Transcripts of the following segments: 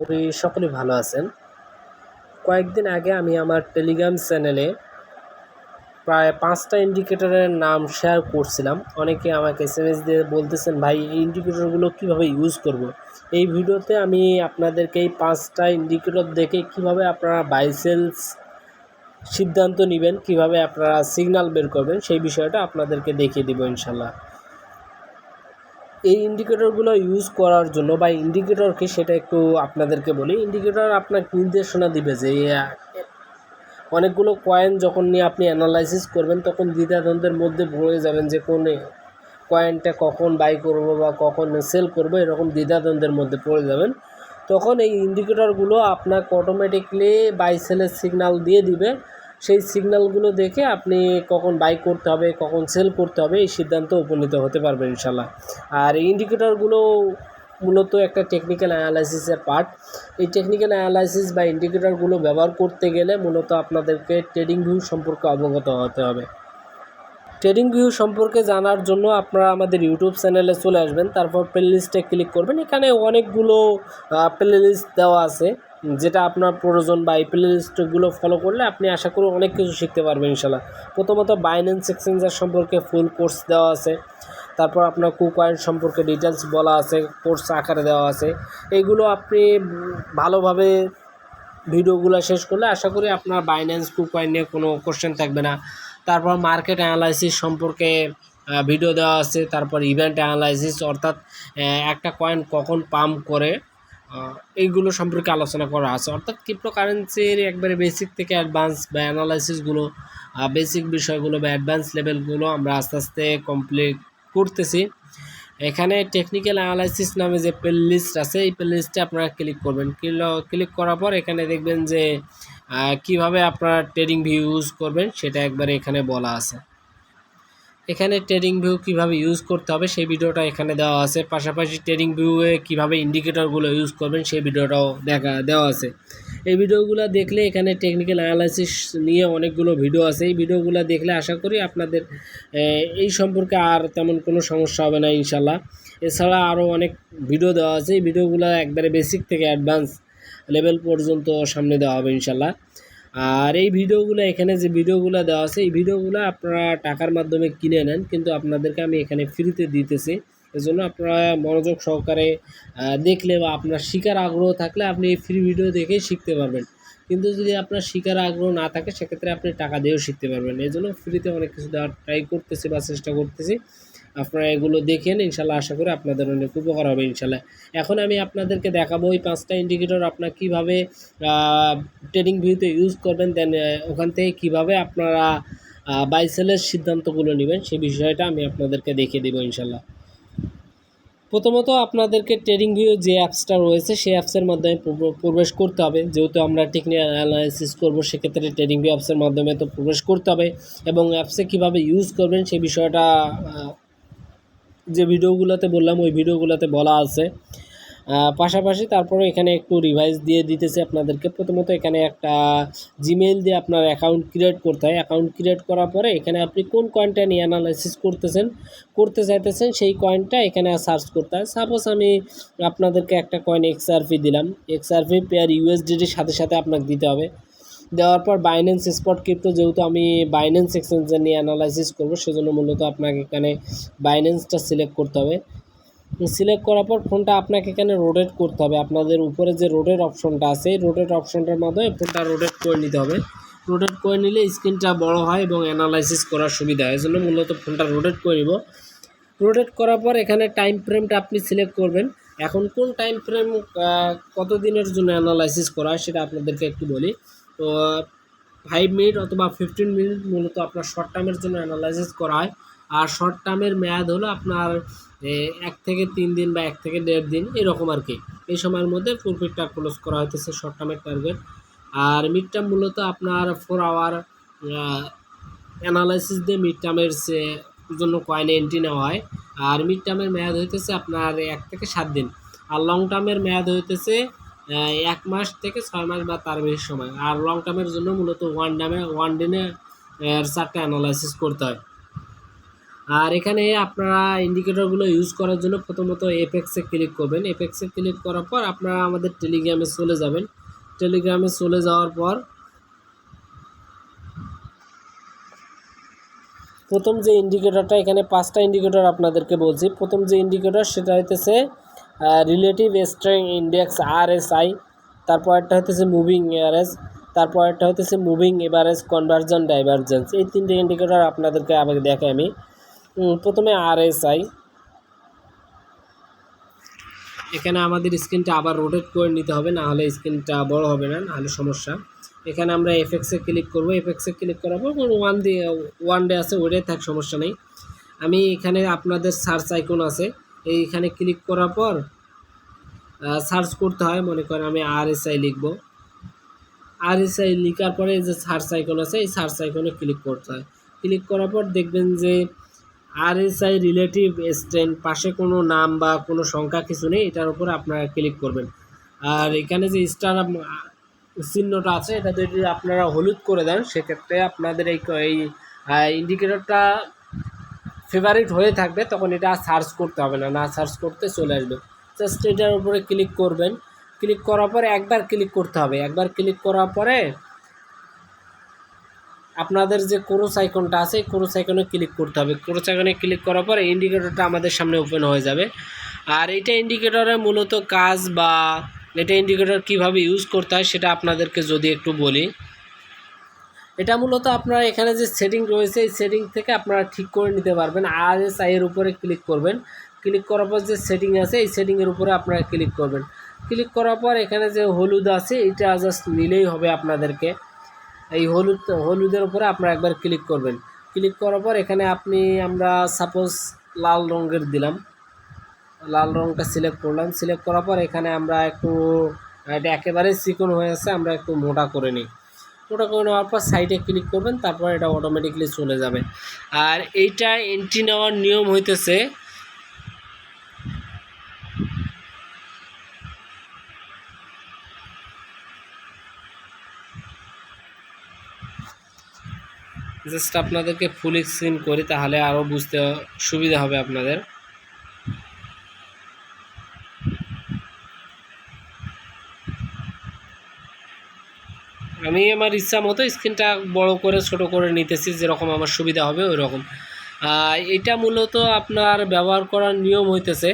করি সকলে ভালো আছেন। কয়েকদিন আগে আমি আমার টেলিগ্রাম চ্যানেলে প্রায় পাঁচটা ইন্ডিকেটরের নাম শেয়ার করছিলাম। অনেকে আমাকে এস দিয়ে বলতেছেন, ভাই, এই ইন্ডিকেটরগুলো কীভাবে ইউজ করব। এই ভিডিওতে আমি আপনাদেরকে এই পাঁচটা ইন্ডিকেটর দেখে কীভাবে আপনারা বাইসেলস সিদ্ধান্ত নেবেন, কীভাবে আপনারা সিগন্যাল বের করবেন, সেই বিষয়টা আপনাদেরকে দেখিয়ে দেবো ইনশাল্লাহ। এই ইন্ডিকেটরগুলো ইউজ করার জন্য বা ইন্ডিকেটরকে সেটা একটু আপনাদেরকে বলি। ইন্ডিকেটর আপনার নির্দেশনা দিবে যে, অনেকগুলো কয়েন যখন নিয়ে আপনি অ্যানালাইসিস করবেন, তখন দ্বিধাদ্বন্দ্বের মধ্যে পড়ে যাবেন যে কোন কয়েনটা কখন বাই করব বা কখন সেল করব, এরকম দ্বিধাদ্বন্দ্বের মধ্যে পড়ে যাবেন। তখন এই ইন্ডিকেটরগুলো আপনাকে অটোমেটিকলি বাই সেলের সিগনাল দিয়ে দিবে। সেই সিগন্যালগুলো দেখে আপনি কখন বাই করতে হবে, কখন সেল করতে হবে, এই সিদ্ধান্ত উপনীত হতে পারবেন ইনশাল্লাহ আর ইন্ডিকেটরগুলো মূলত একটা টেকনিক্যাল অ্যানালাইসিসের পার্ট এই টেকনিক্যাল অ্যানালাইসিস বা ইন্ডিকেটরগুলো ব্যবহার করতে গেলে মূলত আপনাদেরকে ট্রেডিং ভিউ সম্পর্কে অবগত হতে হবে। ট্রেডিং ভিউ সম্পর্কে জানার জন্য আপনারা আমাদের ইউটিউব চ্যানেলে চলে আসবেন, তারপর প্লে লিস্টে ক্লিক করবেন। এখানে অনেকগুলো প্লে লিস্ট দেওয়া আছে। যেটা আপনার প্রয়োজন বা এই প্লে লিস্টগুলো ফলো করলে আপনি আশা করি অনেক কিছু শিখতে পারবেন ইনশাল্লাহ প্রথমত বাইন্যান্স এক্সচেঞ্জার সম্পর্কে ফুল কোর্স দেওয়া আছে। তারপর আপনার কুকয়েন সম্পর্কে ডিটেলস বলা আছে কোর্স আকারে দেওয়া আছে। এইগুলো আপনি ভালোভাবে ভিডিওগুলো শেষ করলে আশা করি আপনার বাইন্যান্স কুকয়েন নিয়ে কোনো কোশ্চেন থাকবে না। তারপর মার্কেট অ্যানালাইসিস সম্পর্কে ভিডিও দেওয়া আছে। তারপর ইভেন্ট অ্যানালাইসিস অর্থাৎ একটা কয়েন কখন পাম্প করে। এইগুলো সম্পর্কে আলোচনা করা আছে। অর্থাৎ ক্রিপ্টোকারেন্সির একবারে বেসিক থেকে অ্যাডভান্স বা অ্যানালাইসিসগুলো বেসিক বিষয়গুলো বা অ্যাডভান্স লেভেলগুলো আমরা আস্তে আস্তে কমপ্লিট করতেছি। এখানে টেকনিক্যাল অ্যানালাইসিস নামে যে প্লে লিস্ট আছে, এই প্লে লিস্টে আপনারা ক্লিক করবেন। ক্লিক করার পর এখানে দেখবেন যে কীভাবে আপনারা ট্রেডিং ভিউ ইউজ করবেন সেটা একবারে এখানে বলা আছে। এখানে ট্রেডিং ভিউ কীভাবে ইউজ করতে হবে সেই ভিডিওটা এখানে দেওয়া আছে। পাশাপাশি ট্রেডিং ভিউয়ে কীভাবে ইন্ডিকেটরগুলো ইউজ করবেন সেই ভিডিওটাও দেখা, দেওয়া আছে। এই ভিডিওগুলো দেখলে এখানে টেকনিক্যাল অ্যানালাইসিস নিয়ে অনেকগুলো ভিডিও আছে। এই ভিডিওগুলো দেখলে আশা করি আপনাদের এই সম্পর্কে আর তেমন কোনো সমস্যা হবে না ইনশাল্লাহ এছাড়া আরও অনেক ভিডিও দেওয়া আছে। এই ভিডিওগুলো একবারে বেসিক থেকে অ্যাডভান্স লেভেল পর্যন্ত সামনে দেওয়া হবে ইনশাল্লাহ আর এই ভিডিওগুলো, এখানে যে ভিডিওগুলো দেওয়া আছে, এই ভিডিওগুলো আপনারা টাকার মাধ্যমে কিনে নেন। কিন্তু আপনাদেরকে আমি এখানে ফ্রিতে দিতেছি। এজন্য আপনারা মনোযোগ সহকারে দেখলে বা আপনার শিকার আগ্রহ থাকলে আপনি এই ফ্রি ভিডিও দেখেই শিখতে পারবেন। কিন্তু যদি আপনার শিকার আগ্রহ না থাকে, সেক্ষেত্রে আপনি টাকা দিয়েও শিখতে পারবেন। এই জন্য ফ্রিতে অনেক কিছু দেওয়ার ট্রাই করতেছি বা চেষ্টা করতেছি। আপনারা এগুলো দেখেন, ইনশাল্লাহ আশা করি আপনাদের অনেক উপকার হবে, ইনশাল্লাহ। এখন আমি আপনাদেরকে দেখাবো ওই পাঁচটা ইন্ডিকেটর আপনার কীভাবে ট্রেডিং ভিউতে ইউজ করবেন দেন ওখান থেকে কীভাবে আপনারা বাইসেলের সিদ্ধান্তগুলো নেবেন সেই বিষয়টা আমি আপনাদেরকে দেখিয়ে দেবো, ইনশাল্লাহ। প্রথমত আপনাদেরকে ট্রেডিং ভিউ যে অ্যাপসটা রয়েছে সেই অ্যাপসের মাধ্যমে প্রবেশ করতে হবে। যেহেতু আমরা টেকনিক্যাল অ্যানালাইসিস করব, সেক্ষেত্রে ট্রেডিং ভিউ অ্যাপসের মাধ্যমে তো প্রবেশ করতে হবে। এবং অ্যাপসে কীভাবে ইউজ করবেন সেই বিষয়টা যে ভিডিওগুলোতে বললাম, ওই ভিডিওগুলোতে বলা আছে। পাশাপাশি তারপরে এখানে একটু রিভাইজ দিয়ে দিতেছে আপনাদেরকে। প্রথমত এখানে একটা জিমেইল দিয়ে আপনার অ্যাকাউন্ট ক্রিয়েট করতে হয়। অ্যাকাউন্ট ক্রিয়েট করার পরে এখানে আপনি কোন কয়েনটা নিয়ে অ্যানালাইসিস করতেছেন, করতে চাইতেছেন, সেই কয়েনটা এখানে সার্চ করতে হয়। সাপোজ আমি আপনাদেরকে একটা কয়েন এক্সআরপি দিলাম। এক্সআরপি পেয়ার ইউএসডিটির সাথে সাথে আপনাকে দিতে হবে। দেওয়ার পর বাইন্যান্স স্পট ক্রিপ্টো যেহেতু আমি বাইন্যান্স এক্সচেঞ্জার নিয়ে অ্যানালাইসিস করব, সেজন্য মূলত আপনাকে এখানে বাইন্যান্সটা সিলেক্ট করতে হবে। সিলেক্ট করার পর ফোনটা আপনাকে এখানে রোটেট করতে হবে। আপনাদের উপরে যে রোটেট অপশনটা আছে রোটেট অপশনটার মাধ্যমে ফোনটা রোটেট করে নিতে হবে। রোটেট করে নিলে স্ক্রিনটা বড় হয় এবং অ্যানালাইসিস করার সুবিধা হয়। জন্য মূলত ফোনটা রোটেট করে নিব। রোটেট করার পর এখানে টাইম ফ্রেমটা আপনি সিলেক্ট করবেন। এখন কোন টাইম ফ্রেম কত দিনের জন্য অ্যানালাইসিস করা হয় সেটা আপনাদেরকে একটু বলি। তো ফাইভ মিনিট অথবা ফিফটিন মিনিট মূলত আপনার শর্ট টার্মের জন্য অ্যানালাইসিস করা হয়। আর শর্ট টার্মের মেয়াদ হলো আপনার এক থেকে তিন দিন বা এক থেকে দেড় দিন, এরকম আর কি। এই সময়ের মধ্যে প্রফিটটা ক্লোজ করা হইতেছে শর্ট টার্মের টার্গেট আর মিড টার্ম মূলত আপনার ফোর আওয়ার অ্যানালাইসিস দিয়ে মিড টার্মের জন্য কয়েনে এন্ট্রি নেওয়া হয়। আর মিড টার্মের মেয়াদ হইতেছে আপনার এক থেকে সাত দিন। আর লং টার্মের মেয়াদ হইতেছে এক মাস থেকে ছয় মাস বা তার বেশি সময়। আর লং টার্মের জন্য মূলত ওয়ান ডামে ওয়ান দিনে চারটে অ্যানালাইসিস করতে হয়। আর এখানে আপনারা ইন্ডিকেটরগুলো ইউজ করার জন্য প্রথমত এপেক্সে ক্লিক করবেন। এপেক্সে ক্লিক করার পর আপনারা আমাদের টেলিগ্রামে চলে যাবেন। টেলিগ্রামে চলে যাওয়ার পর প্রথম যে ইন্ডিকেটরটা এখানে পাঁচটা ইন্ডিকেটর আপনাদেরকে বলছি। প্রথম যে ইন্ডিকেটর সেটা হইতেছে relative strength index R S I তারপর একটা হইতেছে মুভিং এভারেজ তারপর একটা হইতেছে মুভিং এভারেজ কনভার্জন ডাইভারজেন্স এই তিনটে ইন্ডিকেটর আপনাদেরকে আবার দেখে আমি। প্রথমে আর এস আই এখানে আমাদের স্ক্রিনটা আবার রোটেট করে নিতে হবে না হলে স্ক্রিনটা বড় হবে না, নাহলে সমস্যা। এখানে আমরা এফএক্সে ক্লিক করব এফএক্সে ক্লিক করার পর ওয়ান ডে ওয়ান ডে আছে, ওইটাই থাক, সমস্যা নেই। আমি এখানে আপনাদের সার্চ আইকন আছে। এইখানে ক্লিক করার পর সার্চ করতে হয়। মনে করেন আমি আর এস আই লিখব। আর এস আই লিখার পরে যে সার্চ আইকন আছে, এই সার্চ আইকনে ক্লিক করতে হয়। ক্লিক করার পর দেখবেন যে R S I relative strength পাশে কোনো নাম বা কোনো সংখ্যা কিছু নেই, এটার উপরে আপনারা ক্লিক করবেন। আর এখানে যে স্টার চিহ্নটা আছে, এটা যদি আপনারা হলুদ করে দেন, সেক্ষেত্রে আপনাদের এই এই ইন্ডিকেটরটা ফেভারিট হয়ে থাকবে, তখন এটা সার্চ করতে হবে না না সার্চ করতে চলে আসবে। জাস্ট এটার উপরে ক্লিক করবেন। ক্লিক করার পরে একবার ক্লিক করতে হবে। একবার ক্লিক করার পরে আপনাদের যে ক্রোস আইকনটা আছে ক্রোস আইকনে ক্লিক করতে হবে। ক্রোস আইকনে ক্লিক করার পরে ইন্ডিকেটরটা আমাদের সামনে ওপেন হয়ে যাবে। আর এটা ইন্ডিকেটরে মূলত কাজ বা এটা ইন্ডিকেটর কীভাবে ইউজ করতে হয়, সেটা আপনাদেরকে যদি একটু বলি। এটা মূলত আপনারা এখানে যে সেটিং রয়েছে, এই সেটিং থেকে আপনারা ঠিক করে নিতে পারবেন। আর এস আই এর উপরে ক্লিক করবেন। ক্লিক করার পর যে সেটিং আছে, এই সেটিংয়ের উপরে আপনারা ক্লিক করবেন। ক্লিক করার পর এখানে যে হলুদ আছে, এটা জাস্ট নিলেই হবে আপনাদেরকে। এই হলুদ, হলুদের উপরে আপনারা একবার ক্লিক করবেন। ক্লিক করার পর এখানে আপনি, আমরা সাপোজ লাল রঙের দিলাম। লাল রঙটা সিলেক্ট করলাম। সিলেক্ট করার পর এখানে আমরা একটু, এটা একেবারে চিকন হয়ে আছে, আমরা একটু মোটা করে নিই। মোটা করে নেওয়ার পর সাইডে ক্লিক করবেন, তারপর এটা অটোমেটিকলি চলে যাবে। আর এইটা এন্ট্রি নেওয়ার নিয়ম হইতেছে জাস্ট আপনাদেরকে ফুল স্ক্রিন করি, তাহলে আরও বুঝতে সুবিধা হবে আপনাদের। আমি আমার ইচ্ছা মতো স্ক্রিনটা বড় করে, ছোট করে নিতেছি, যেরকম আমার সুবিধা হবে ওই রকম এটা মূলত আপনার ব্যবহার করার নিয়ম হইতেছে,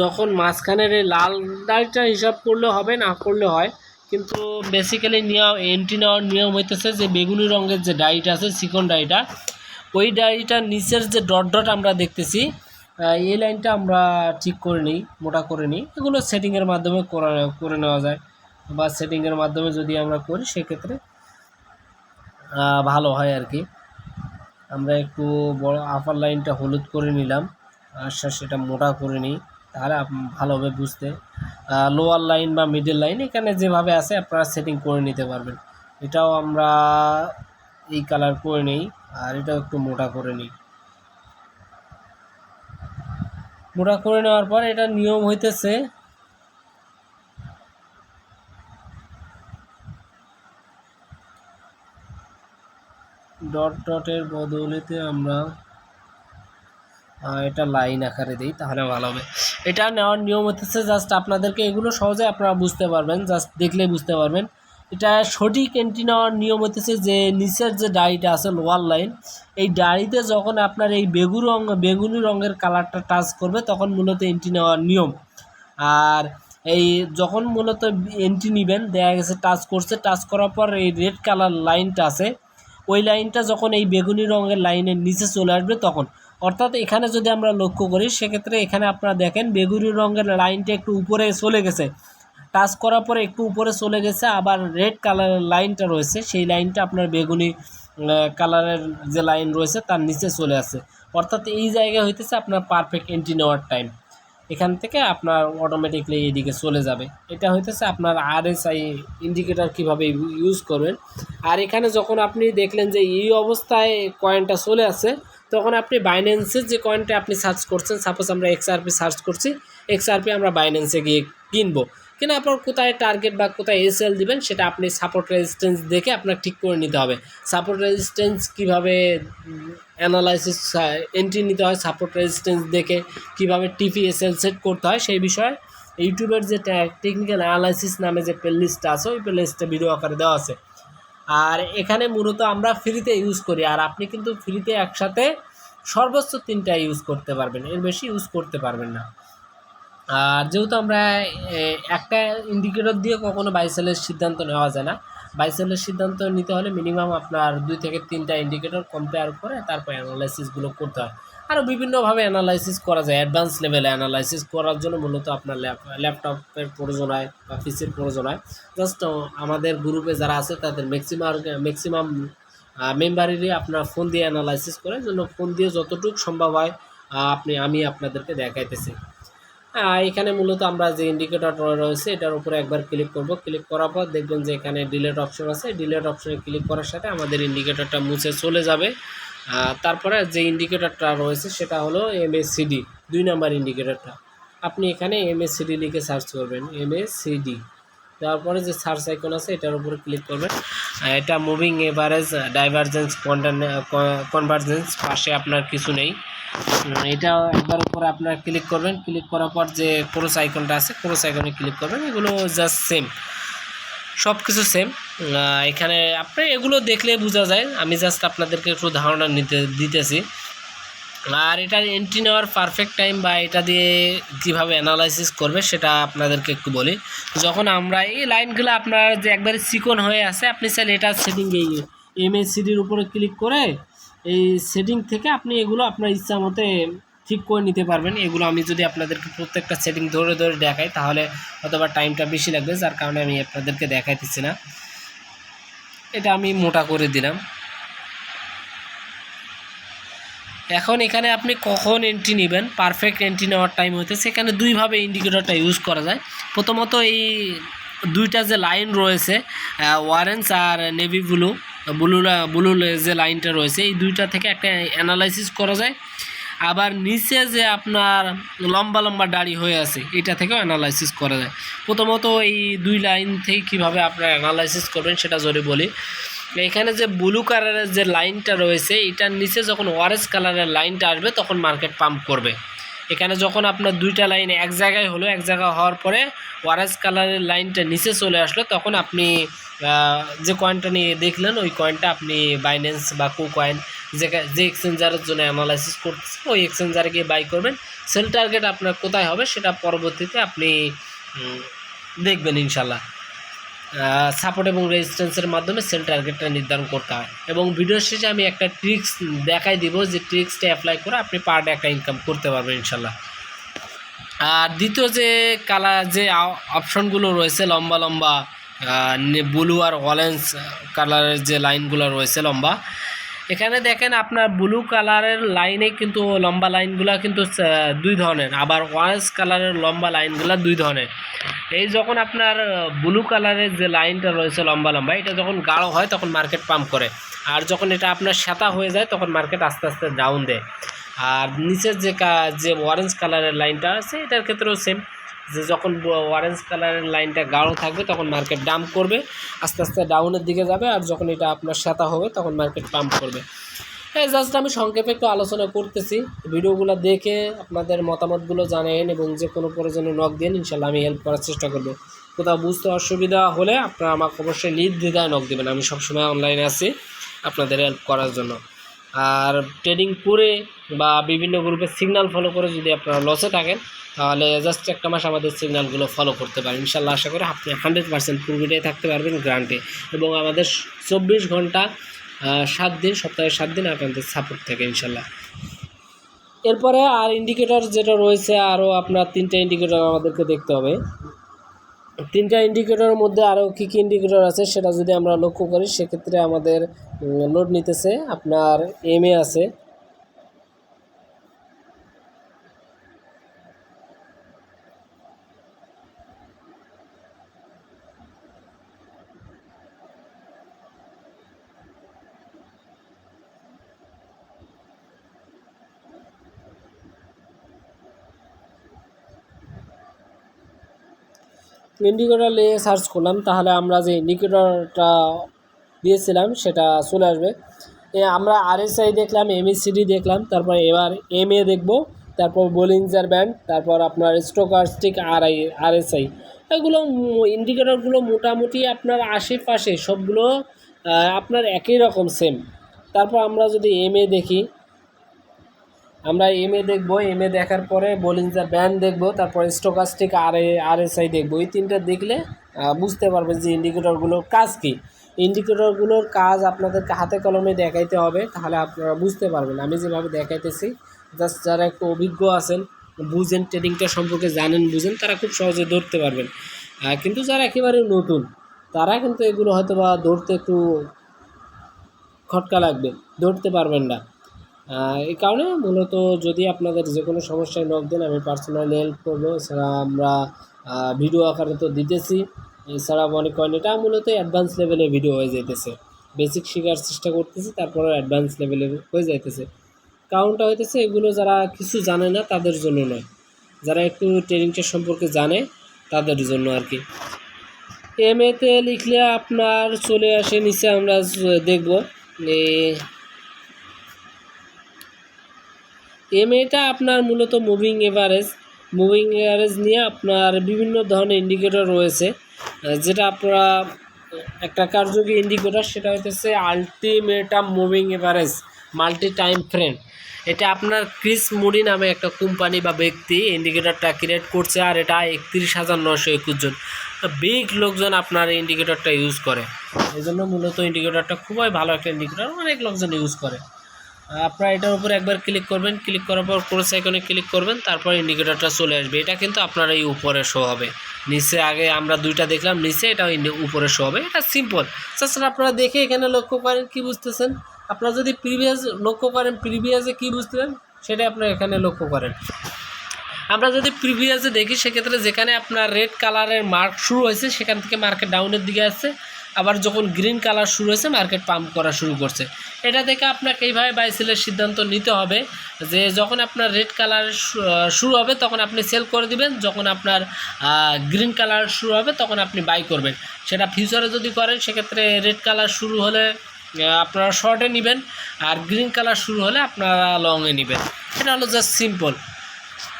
যখন মাঝখানের এই লাল ডাইটা হিসাব করলে হবে, না করলে হয়, কিন্তু বেসিক্যালি নিয়ম এন্ট্রি নেওয়ার নিয়ম হইতেছে যে বেগুনি রঙের যে ডাইটা আছে, চিকন ডাইটা, ওই ডাইটার নিচের যে ডট ডট আমরা দেখতেছি এই লাইনটা আমরা ঠিক করে নিই, মোটা করে নিই। এগুলো সেটিংয়ের মাধ্যমে করে নেওয়া যায়। বা সেটিংয়ের মাধ্যমে যদি আমরা করি, সেক্ষেত্রে ভালো হয় আর কি আমরা একটু বড় আপার লাইনটা হলুদ করে নিলাম। আচ্ছা সেটা মোটা করে নিই, তাহলে ভালোভাবে বুঝতে লোয়ার লাইন বা মিডল লাইন এখানে যেভাবে আছে, আপনারা সেটিং করে নিতে পারবেন। এটাও আমরা এই কালার করে নিই, আর এটাও একটু মোটা করে নিই। মোটা করে নেওয়ার পর এটা নিয়ম হইতেছে ডট ডটের বদলেতে আমরা এটা লাইন আকারে দিই, তাহলে ভালো হবে। এটা নেওয়ার নিয়ম হচ্ছে জাস্ট আপনাদেরকে এগুলো সহজে আপনারা বুঝতে পারবেন জাস্ট দেখলেই বুঝতে পারবেন। এটা সঠিক এন্ট্রি নেওয়ার নিয়ম হচ্ছে যে নিচের যে ডাড়িটা আছে লোয়ার লাইন এই ডাড়িতে যখন আপনার এই বেগুনি রঙ বেগুনি রঙের কালারটা টাচ করবে, তখন মূলত এন্ট্রি নেওয়ার নিয়ম। আর এই যখন মূলত এন্ট্রি নেবেন, দেখা গেছে টাচ করছে টাচ করার পর এই রেড কালার লাইনটা আছে ওই লাইনটা যখন এই বেগুনি রঙের লাইনের নিচে চলে আসবে তখন। অর্থাৎ এখানে যদি আমরা লক্ষ্য করি, সেক্ষেত্রে এখানে আপনারা দেখেন বেগুনি রঙের লাইনটা একটু উপরে চলে গেছে। টাচ করার পরে একটু উপরে চলে গেছে, আবার রেড কালারের লাইনটা রয়েছে। সেই লাইনটা আপনার বেগুনি কালারের যে লাইন রয়েছে, তার নিচে চলে আসে অর্থাৎ এই জায়গায় হইতেছে আপনার পারফেক্ট এন্ট্রি নেওয়ার টাইম এখান থেকে আপনার অটোমেটিকলি এইদিকে চলে যাবে। এটা হইতেছে আপনার আরএসআই ইন্ডিকেটার কীভাবে ইউজ করবেন। আর এখানে যখন আপনি দেখলেন যে এই অবস্থায় কয়েনটা চলে আসে তখন আপনি বাইন্যান্সের যে কয়েনটা আপনি সার্চ করছেন সাপোজ আমরা এক্সআরপি সার্চ করছি এক্সআরপি আমরা বাইন্যান্সে গিয়ে কিনবো। কেনার আপনার কোথায় টার্গেট বা কোথায় এসএল দিবেন, সেটা আপনি সাপোর্ট রেজিস্ট্যান্স দেখে আপনার ঠিক করে নিতে হবে। সাপোর্ট রেজিস্ট্যান্স কীভাবে অ্যানালাইসিস এন্ট্রি নিতে হয় সাপোর্ট রেজিস্ট্যান্স দেখে কীভাবে টিপি এসএল সেট করতে হয় সেই বিষয়ে। ইউটিউবের যে টেকনিক্যাল অ্যানালাইসিস নামে যে প্লেলিস্টটা আছে, ওই প্লেলিস্টে ভিডিও আকারে দেওয়া আছে। আর এখানে মূলত আমরা ফ্রিতে ইউজ করি, আর আপনি কিন্তু ফ্রিতে একসাথে সর্বোচ্চ তিনটা ইউজ করতে পারবেন, এর বেশি ইউজ করতে পারবেন না। আর যেহেতু আমরা একটা ইন্ডিকেটর দিয়ে কখনো বাইসেলের সিদ্ধান্ত নেওয়া যায় না বাইসেলের সিদ্ধান্ত নিতে হলে মিনিমাম আপনার দুই থেকে তিনটা ইন্ডিকেটর কম্পেয়ার করে তারপর অ্যানালাইসিসগুলো করতে হয়। আরও বিভিন্নভাবে অ্যানালাইসিস করা যায় অ্যাডভান্স লেভেলে অ্যানালাইসিস করার জন্য মূলত আপনার ল্যাপটপের প্রয়োজন হয় বা পিসির প্রয়োজন হয়। জাস্ট আমাদের গ্রুপে যারা আছে তাদের ম্যাক্সিমাম ম্যাক্সিমাম মেম্বারেরই আপনার ফোন দিয়ে অ্যানালাইসিস করে। জন্য ফোন দিয়ে যতটুকু সম্ভব হয় আপনি, আমি আপনাদেরকে দেখাইতেছি। এখানে মূলত আমরা যে ইন্ডিকেটরটা রয়েছে, এটার উপরে একবার ক্লিক করব। ক্লিক করার পর দেখবেন যে এখানে ডিলেট অপশন আছে। ডিলেট অপশনে ক্লিক করার সাথে আমাদের ইন্ডিকেটরটা মুছে চলে যাবে। তারপরে যে ইন্ডিকেটরটা রয়েছে, সেটা হলো এমএসিডি দুই নাম্বার ইন্ডিকেটরটা আপনি এখানে এমএসিডি লিখে সার্চ করবেন। তারপরে যে সার্চ আইকন আছে, এটার উপরে ক্লিক করবেন। এটা মুভিং এভারেজ ডাইভারজেন্স কনভার্জেন্স পাশে আপনার কিছু নেই। এটা একবার উপরে আপনার ক্লিক করবেন। ক্লিক করার পর যে ক্রোস আইকনটা আছে ক্রোস আইকনে ক্লিক করবেন। এগুলো জাস্ট সেম সব কিছু সেম এখানে আপনি এগুলো দেখলে বোঝা যায়। আমি জাস্ট আপনাদেরকে একটু ধারণা নিতে দিতেছি। আর এটার এন্ট্রি নেওয়ার পারফেক্ট টাইম বা এটা দিয়ে কীভাবে অ্যানালাইসিস করবে সেটা আপনাদেরকে একটু বলি। যখন আমরা এই লাইনগুলো আপনার যে একবারে চিকন হয়ে আছে, আপনি চাইলে এটা সেটিং এই এমএসিডির উপরে ক্লিক করে এই সেটিং থেকে আপনি এগুলো আপনার ইচ্ছা মতে ঠিক করে নিতে পারবেন। এগুলো আমি যদি আপনাদেরকে প্রত্যেকটা সেটিং ধরে ধরে দেখাই, তাহলে অথবা টাইমটা বেশি লাগবে, যার কারণে আমি আপনাদেরকে দেখাইতেছি না। এটা আমি মোটা করে দিলাম। এখন এখানে আপনি কখন এন্ট্রি নেবেন? পারফেক্ট এন্ট্রি নেওয়ার টাইম হতে সেখানে দুইভাবে ইন্ডিকেটরটা ইউজ করা যায়। প্রথমত এই দুইটা যে লাইন রয়েছে অরেঞ্জ আর নেভি ব্লু ব্লু ব্লু যে লাইনটা রয়েছে, এই দুইটা থেকে একটা অ্যানালাইসিস করা যায়। আবার নিচে যে আপনার লম্বা লম্বা দাড়ি হয়ে আছে, এটা থেকেও অ্যানালাইসিস করা যায়। প্রথমত এই দুই লাইন থেকে কীভাবে আপনার অ্যানালাইসিস করবেন, সেটা যদি বলি। এখানে যে ব্লু কালারের যে লাইনটা রয়েছে, এটার নিচে যখন অরেঞ্জ কালারের লাইনটা আসবে, তখন মার্কেট পাম্প করবে। এখানে যখন আপনার দুইটা লাইন এক জায়গায় হলো, এক জায়গায় হওয়ার পরে অরেঞ্জ কালারের লাইনটা নিচে চলে আসলো, তখন আপনি যে কয়েনটা নিয়ে দেখলেন, ওই কয়েনটা আপনি বাইন্যান্স বা কো কয়েন যে যে এক্সচেঞ্জারের জন্য অ্যানালাইসিস করতেছেন, ওই এক্সচেঞ্জারে গিয়ে বাই করবেন। সেল টার্গেট আপনার কোথায় হবে, সেটা পরবর্তীতে আপনি দেখবেন ইনশাল্লাহ। সাপোর্ট এবং রেজিস্ট্যান্সের মাধ্যমে সেল টার্গেটটা নির্ধারণ করতে হয়। এবং ভিডিওর শেষে আমি একটা ট্রিক্স দেখাই দিব যে ট্রিক্সটা অ্যাপ্লাই করে আপনি পার ডে একটা ইনকাম করতে পারবেন ইনশাল্লাহ। আর দ্বিতীয় যে কালার যে অপশনগুলো রয়েছে, লম্বা লম্বা ব্লু আর অরেঞ্জ কালারের যে লাইনগুলো রয়েছে লম্বা, এখানে দেখেন আপনার ব্লু কালারের লাইনে কিন্তু লম্বা লাইনগুলো কিন্তু দুই ধরনের। আবার অরেঞ্জ কালারের লম্বা লাইনগুলো দুই ধরনের। এই যখন আপনার ব্লু কালারের যে লাইনটা রয়েছে লম্বা লম্বা, এটা যখন গাঢ় হয়, তখন মার্কেট পাম্প করে। আর যখন এটা আপনার সাদা হয়ে যায়, তখন মার্কেট আস্তে আস্তে ডাউন দেয়। আর নিচের যে যে অরেঞ্জ কালারের লাইনটা আছে, এটার ক্ষেত্রেও সেম যে যখন অরেঞ্জ কালারের লাইনটা গাঢ় থাকবে, তখন মার্কেট ডাম্প করবে, আস্তে আস্তে ডাউনের দিকে যাবে। আর যখন এটা আপনার সাদা হবে, তখন মার্কেট পাম্প করবে। এই জাস্ট আমি সংক্ষেপে একটু আলোচনা করতেছি। ভিডিওগুলো দেখে আপনাদের মতামতগুলো জানেন এবং যে কোনো প্রয়োজনে নক দিন ইনশাল্লাহ আমি হেল্প করার চেষ্টা করব। কোথাও বুঝতে অসুবিধা হলে আপনারা আমাকে অবশ্যই নির্দ্বিধায় নক দেবেন। আমি সবসময় অনলাইনে আছি আপনাদের হেল্প করার জন্য। আর ট্রেডিং করে বা বিভিন্ন গ্রুপে সিগন্যাল ফলো করে যদি আপনারা লসে থাকেন, তাহলে জাস্ট একটা মাস আমাদের সিগন্যালগুলো ফলো করতে পারেন। ইনশাল্লাহ আশা করি আপনি হান্ড্রেড পার্সেন্ট প্রফিটে থাকতে পারবেন গ্রান্টে এবং আমাদের চব্বিশ ঘণ্টা সাত দিন, সপ্তাহে সাত দিন আপনাদের সাপোর্ট থাকে ইনশাল্লাহ। এরপরে আর ইন্ডিকেটর যেটা রয়েছে, আরও আপনার তিনটা ইন্ডিকেটর আমাদেরকে দেখতে হবে। তিনটা ইন্ডিকেটরের মধ্যে আরও কী কী ইন্ডিকেটর আছে সেটা যদি আমরা লক্ষ্য করি, সেক্ষেত্রে আমাদের লোড নিতেছে, আপনার এম এ আছে। ইন্ডিকেটর নিয়ে সার্চ করলাম, তাহলে আমরা যে ইন্ডিকেটরটা দিয়েছিলাম, সেটা চলে আসবে। আমরা আরএসআই দেখলাম এমএসিডি দেখলাম, তারপর এবার এম এ দেখব, তারপর বোলিঞ্জার ব্যান্ড তারপর আপনার স্টোকাস্টিক আর আই আরএসআই এগুলো ইন্ডিকেটরগুলো মোটামুটি আপনার আশেপাশে সবগুলো আপনার একই রকম সেম তারপর আমরা যদি এম এ দেখি আমরা এম এ দেখব এম এ দেখার পরে বোলিঞ্জার ব্যান্ড দেখব, তারপর স্টোকাস্টিক আর আর এস আই দেখব। এই তিনটা দেখলে বুঝতে পারবেন যে ইন্ডিকেটরগুলোর কাজ কী। ইন্ডিকেটরগুলোর কাজ আপনাদেরকে হাতে কলমে দেখাইতে হবে, তাহলে আপনারা বুঝতে পারবেন। আমি যেভাবে দেখাইতেছি জাস্ট যারা একটু অভিজ্ঞ আছেন, বুঝেন ট্রেডিংটা সম্পর্কে জানেন, বুঝেন, তারা খুব সহজে ধরতে পারবেন। কিন্তু যারা একেবারে নতুন, তারা কিন্তু এগুলো হয়তো বা ধরতে একটু খটকা লাগবে, ধরতে পারবেন না। এই কারণে মূলত যদি আপনাদের যে কোনো সমস্যায় নক দেন, আমি পার্সোনালি হেল্প করব। এছাড়া আমরা ভিডিও আকারে তো দিতেছি। এছাড়া মনে করেন এটা মূলত অ্যাডভান্স লেভেলের ভিডিও হয়ে যাইতেছে। বেসিক শেখার চেষ্টা করতেছি তারপরে অ্যাডভান্স লেভেলের হয়ে যাইতেছে। কারণটা হইতেছে, এগুলো যারা কিছু জানে না, তাদের জন্য নয়। যারা একটু ট্রেনিংটা সম্পর্কে জানে, তাদের জন্য আর কি। এম এতে লিখলে আপনার চলে আসে, নিচে আমরা দেখব। এম এটা আপনার মূলত মুভিং এভারেজ মুভিং এভারেজ নিয়ে আপনার বিভিন্ন ধরনের ইন্ডিকেটর রয়েছে। যেটা আপনারা, একটা কার্যকরী ইন্ডিকেটর সেটা হইতেছে ultimatum moving average multi time frame এটা আপনার ক্রিস মুডি নামে একটা কোম্পানি বা ব্যক্তি ইন্ডিকেটরটা ক্রিয়েট করছে আর এটা একত্রিশ হাজার নশো একুশ জন। বিগ লোকজন আপনার ইন্ডিকেটরটা ইউজ করে। এই জন্য মূলত ইন্ডিকেটরটা খুবই ভালো একটা ইন্ডিকেটর অনেক লোকজন ইউজ করে। আপনারা এটার উপর একবার ক্লিক করবেন ক্লিক করার পর ক্রস আইকনে ক্লিক করবেন, তারপর ইন্ডিকেটরটা চলে আসবে। এটা কিন্তু আপনার এই উপরে শো হবে। নিচে আগে আমরা দুইটা দেখলাম, নিচে এটা উপরে শো হবে। এটা সিম্পল তাছাড়া আপনারা দেখে এখানে লক্ষ্য করেন কি বুঝতেছেন? আপনারা যদি প্রিভিয়াস লক্ষ্য করেন প্রিভিয়াসে কি বুঝতেন সেটা আপনারা এখানে লক্ষ্য করেন। আমরা যদি প্রিভিয়াসে দেখি, সেক্ষেত্রে যেখানে আপনার রেড কালারের মার্ক শুরু হয়েছে, সেখান থেকে মার্কেট ডাউনের দিকে আসছে। আবার যখন গ্রিন কালার শুরু হয়েছে মার্কেট পাম্প করা শুরু করছে। এটা থেকে আপনাকে এইভাবে বাইসেলের সিদ্ধান্ত নিতে হবে, যে যখন আপনার রেড কালার শুরু হবে, তখন আপনি সেল করে দিবেন, যখন আপনার গ্রিন কালার শুরু হবে, তখন আপনি বাই করবেন। সেটা ফিউচারে যদি করেন, সেক্ষেত্রে রেড কালার শুরু হলে আপনারা শর্টে নেবেন, আর গ্রিন কালার শুরু হলে আপনারা লংয়ে নেবেন। এটা হলো জাস্ট সিম্পল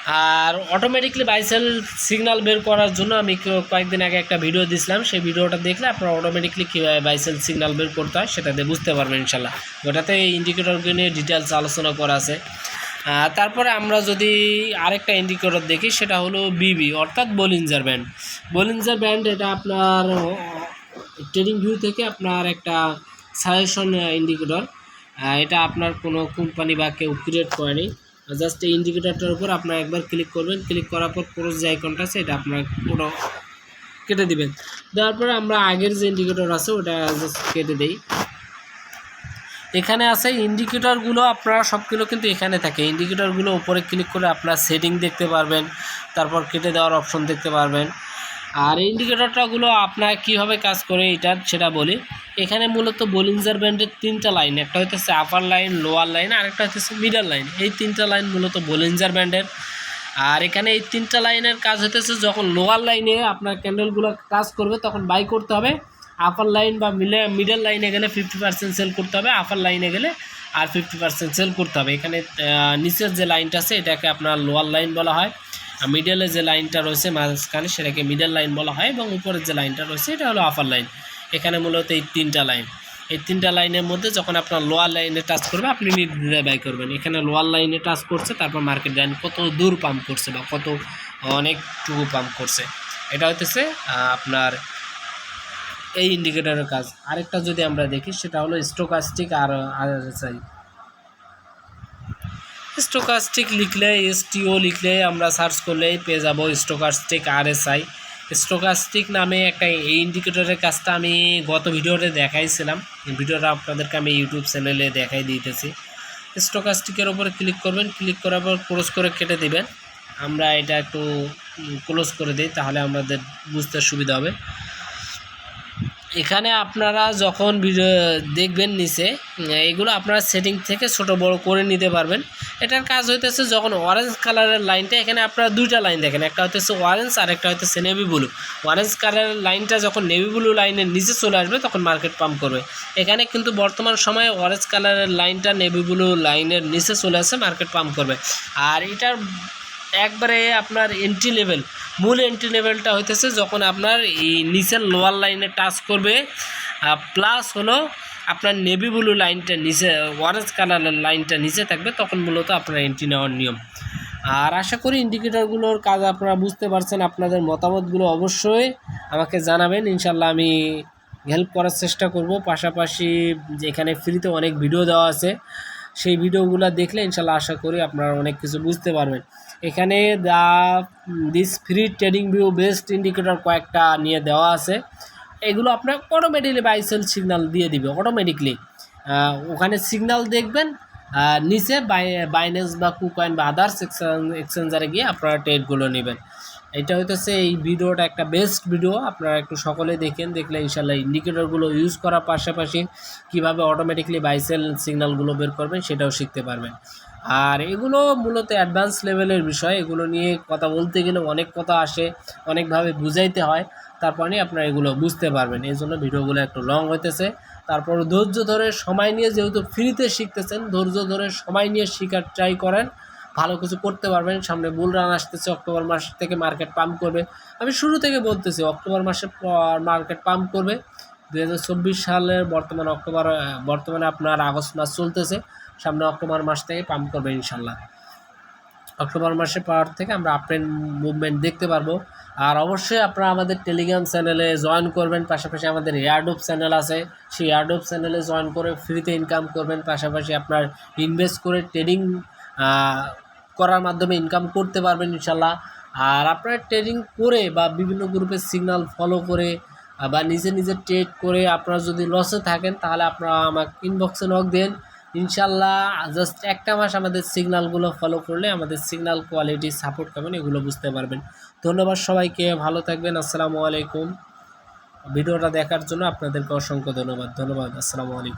আর অটোমেটিকলি বাইসেল সিগন্যাল বের করার জন্য আমি কয়েকদিন আগে একটা ভিডিও দিয়েছিলাম সেই ভিডিওটা দেখলে আপনারা অটোমেটিকলি কীভাবে বাইসেল সিগনাল বের করতে হয় সেটা দিয়ে বুঝতে পারবেন ইনশাল্লাহ। ওটাতে ইন্ডিকেটরকে নিয়ে ডিটেলস আলোচনা করা আছে। তারপরে আমরা যদি আরেকটা ইন্ডিকেটর দেখি, সেটা হলো বিবি অর্থাৎ বলিঞ্জার ব্যান্ড বলিঞ্জার ব্যান্ড এটা আপনার ট্রেডিং ভিউ থেকে আপনার একটা সাজেশন ইন্ডিকেটর এটা আপনার কোনো কোম্পানি বা কেউ ক্রিয়েট করেনি। জাস্ট এই ইন্ডিকেটারটার উপর আপনার একবার ক্লিক করবেন। ক্লিক করার পর পুরো যে আইকনটা আছে এটা আপনার পুরো কেটে দিবেন। দেওয়ার পরে আমরা আগের যে ইন্ডিকেটর আছে, ওটা জাস্ট কেটে দেই। এখানে আছে ইন্ডিকেটরগুলো আপনারা সবগুলো কিন্তু এখানে থাকে। ইন্ডিকেটরগুলো উপরে ক্লিক করে আপনার সেটিং দেখতে পারবেন, তারপর কেটে দেওয়ার অপশন দেখতে পারবেন। আর ইন্ডিকেটরটাগুলো আপনার কীভাবে কাজ করে এটা সেটা বলি। এখানে মূলত বোলিঞ্জার ব্যান্ডের তিনটা লাইন একটা হইতেছে আপার লাইন লোয়ার লাইন আর একটা হইতেছে মিডল লাইন এই তিনটা লাইন মূলত বোলিঞ্জার ব্যান্ডের আর এখানে এই তিনটা লাইনের কাজ হতেছে যখন লোয়ার লাইনে আপনার ক্যান্ডেলগুলো কাজ করবে, তখন বাই করতে হবে। আপার লাইন বা মিডল লাইনে গেলে ফিফটি পার্সেন্ট সেল করতে হবে আপার লাইনে গেলে আর ফিফটি পার্সেন্ট সেল করতে হবে। এখানে নিচের যে লাইনটা আছে, এটাকে আপনার লোয়ার লাইন বলা হয়। মিডলে যে লাইনটা রয়েছে, মাঝখানে সেটাকে মিডল লাইন বলা হয় এবং উপরের যে লাইনটা রয়েছে, এটা হলো আপার লাইন এখানে মূলত এই তিনটা লাইন এই তিনটা লাইনের মধ্যে যখন আপনার লোয়ার লাইনে টাচ করবে, আপনি নির্দ্বিধায় ব্যয় করবেন। এখানে লোয়ার লাইনে টাচ করছে, তারপর মার্কেট লাইন কত দূর পাম্প করছে বা কত অনেকটুকু পাম্প করছে। এটা হইতেছে আপনার এই ইন্ডিকেটরের কাজ। আরেকটা যদি আমরা দেখি, সেটা হলো স্টোকাস্টিক আর আরএসআই স্টোকাস্টিক লিখলে এসটিও লিখলে আমরা সার্চ করলেই পেয়ে যাব স্টোকাস্টিক আরএসআই স্টোকাস্টিক নামে একটা এই ইন্ডিকেটরের কাজটা আমি গত ভিডিওতে দেখাইছিলাম। ভিডিওটা আপনাদেরকে আমি ইউটিউব চ্যানেলে দেখাই দিতেছি। স্টোকাস্টিকের উপরে ক্লিক করবেন ক্লিক করার পর ক্লোজ করে কেটে দিবেন। আমরা এটা একটু ক্লোজ করে দিই, তাহলে আমাদের বুঝতে সুবিধা হবে। এখানে আপনারা যখন দেখবেন নিচে, এগুলো আপনারা সেটিং থেকে ছোট বড় করে নিতে পারবেন। এটার কাজ হইতেছে যখন অরেঞ্জ কালারের লাইনটা এখানে আপনারা দুইটা লাইন দেখেন। একটা হইতেছে অরেঞ্জ আর একটা হইতেছে নেভি ব্লু অরেঞ্জ কালারের লাইনটা যখন নেভি ব্লু লাইনের নিচে চলে আসবে, তখন মার্কেট পাম্প করবে। এখানে কিন্তু বর্তমান সময়ে অরেঞ্জ কালারের লাইনটা নেভি ব্লু লাইনের নিচে চলে আসে মার্কেট পাম্প করবে। আর এটার একবারে আপনার এন্ট্রি লেভেল মূল এন্ট্রি লেভেলটা হইতেছে যখন আপনার এই নিচের লোয়ার লাইনে টাচ করবে প্লাস হলো আপনার নেভি ব্লু লাইনটা নিচে অরেঞ্জ কালারের লাইনটা নিচে থাকবে, তখন মূলত আপনার এন্ট্রি নেওয়ার নিয়ম। আর আশা করি ইন্ডিকেটরগুলোর কাজ আপনারা বুঝতে পারছেন, আপনাদের মতামতগুলো অবশ্যই আমাকে জানাবেন ইনশাল্লাহ আমি হেল্প করার চেষ্টা করব। পাশাপাশি যেখানে ফ্রিতে অনেক ভিডিও দেওয়া আছে, সেই ভিডিওগুলো দেখলে ইনশাল্লাহ আশা করি আপনারা অনেক কিছু বুঝতে পারবেন। এখানে the this free trading view best indicator কয়েকটা নিয়ে দেওয়া আছে। এগুলো আপনার অটোমেটিকলি বাইসেল সিগনাল দিয়ে দিবে অটোমেটিকলি ওখানে সিগনাল দেখবেন নিচে বাইনেন্স বা কুকয়েন বা আদার্স এক্সচেঞ্জারে গিয়ে আপনারা ট্রেডগুলো নেবেন। এটা হইতেছে এই ভিডিওটা একটা বেস্ট ভিডিও আপনারা একটু সকলে দেখেন, দেখলে ইনশাল্লাহ ইন্ডিকেটরগুলো ইউজ করার পাশাপাশি কীভাবে অটোমেটিকলি বাইসেল সিগন্যালগুলো বের করবেন সেটাও শিখতে পারবেন। আর এগুলো মূলত অ্যাডভান্স লেভেলের বিষয়। এগুলো নিয়ে কথা বলতে গেলে অনেক কথা আসে, অনেকভাবে বুঝাইতে হয়। তারপরে আপনারা এগুলো বুঝতে পারবেন। এই জন্য ভিডিওগুলো একটু লং হইতেছে। তারপর ধৈর্য ধরে সময় নিয়ে যেহেতু ফ্রিতে শিখতেছেন, ধৈর্য ধরে সময় নিয়ে শেখার ট্রাই করেন। ভালো কিছু করতে পারবেন। সামনে বুল রান আসতেছে, অক্টোবর মাস থেকে মার্কেট পাম্প করবে। আমি শুরু থেকে বলতেছি, অক্টোবর মাসে মার্কেট পাম্প করবে। দু হাজার চব্বিশ সালের বর্তমানে অক্টোবর বর্তমানে আপনার আগস্ট মাস চলতেছে। সামনে অক্টোবর মাস থেকে পাম্প করবে ইনশাল্লাহ। অক্টোবর মাসে পাওয়ার থেকে আমরা আপট্রেন্ড মুভমেন্ট দেখতে পারব। আর অবশ্যই আপনারা আমাদের টেলিগ্রাম চ্যানেলে জয়েন করবেন, পাশাপাশি আমাদের এয়ারডোপ চ্যানেল আছে। সেই এয়ারডোপ চ্যানেলে জয়েন করে ফ্রিতে ইনকাম করবেন, পাশাপাশি আপনার ইনভেস্ট করে ট্রেডিং করার মাধ্যমে ইনকাম করতে পারবেন ইনশাল্লাহ। আর আপনারা ট্রেডিং করে বা বিভিন্ন গ্রুপের সিগন্যাল ফলো করে, বা নিজে নিজে ট্রেড করে আপনারা যদি লসে থাকেন, তাহলে আপনারা আমাকে ইনবক্সে নক দেন। ইনশাল্লাহ জাস্ট একটা মাস আমাদের সিগনালগুলো ফলো করলে আমাদের সিগনাল কোয়ালিটি সাপোর্ট কেমন এগুলো বুঝতে পারবেন। ধন্যবাদ সবাইকে, ভালো থাকবেন, আসসালামু আলাইকুম। ভিডিওটা দেখার জন্য আপনাদেরকে অসংখ্য ধন্যবাদ। ধন্যবাদ, আসসালামু আলাইকুম।